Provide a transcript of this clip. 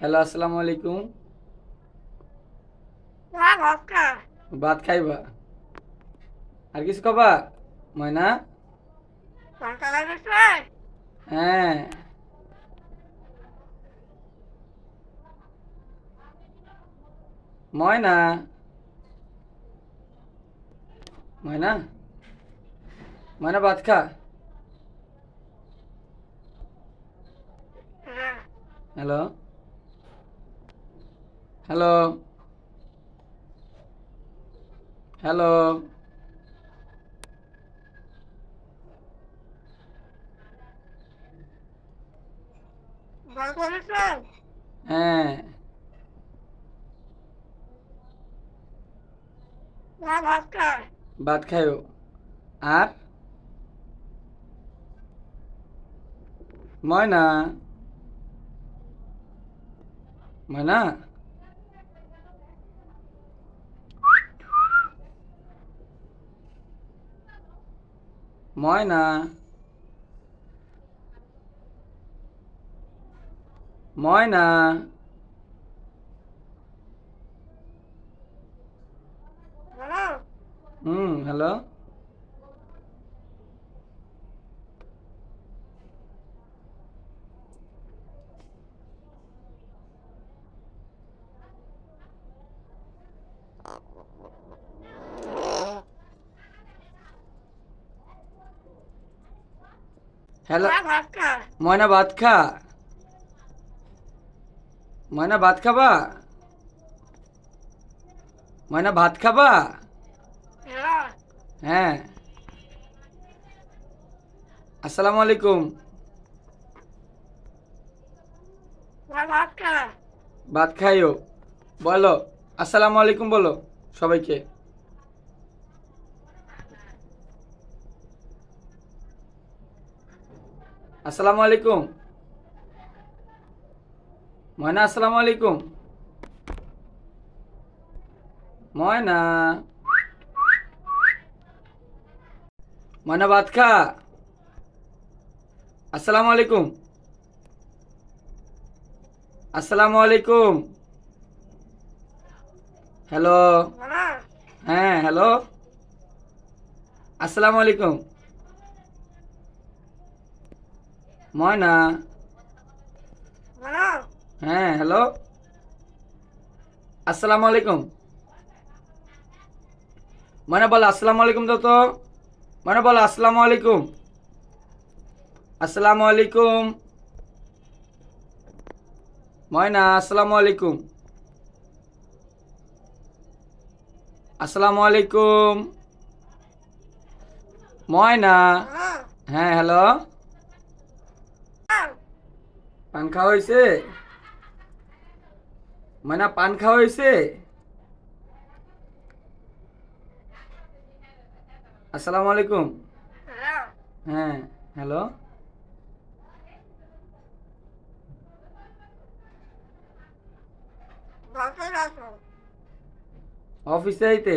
Hello, আসসালামু আলাইকুম। ভাত খাইবা? আর কিছু কবা ময়না? হ্যাঁ। ময়না? ময়না? ময়না, ভাত খা। হ্যালো হ্যালো হ্যালো হ্যাঁ। ভাত খাইও আর? ময়না? ময়না ময়না ময়না হ্যালো হুম হ্যালো হ্যালো। ময়না ভাত খা। ময়না ভাত খাবা? ময়না ভাত খাবা? হ্যাঁ। আসসালামু আলাইকুম। ভাত খাইও। বলো আসসালামু আলাইকুম বলো সবাইকে। আসসালামু আলাইকুম ময়না আসসালামু আলাইকুম ময়না। ময়না ভাত খা। আসসালামু আলাইকুম আসসালামু আলাইকুম হ্যালো হ্যাঁ হ্যালো। আসসালামু আলাইকুম ময়না। হ্যাঁ হ্যালো আসসালামু আলাইকুম। ময়না বলো আসসালামু আলাইকুম তো তো ময়না বলো আসসালামু আলাইকুম। আসসালামু আলাইকুম। ময়না আসসালামু আলাইকুম। আসসালামু আলাইকুম। ময়না। হ্যাঁ। হ্যালো পান খাওয়া হয়েছে ময়না পান খাওয়া হয়েছে আসসালামু আলাইকুম। হ্যাঁ হ্যালো। অফিসে আইতে?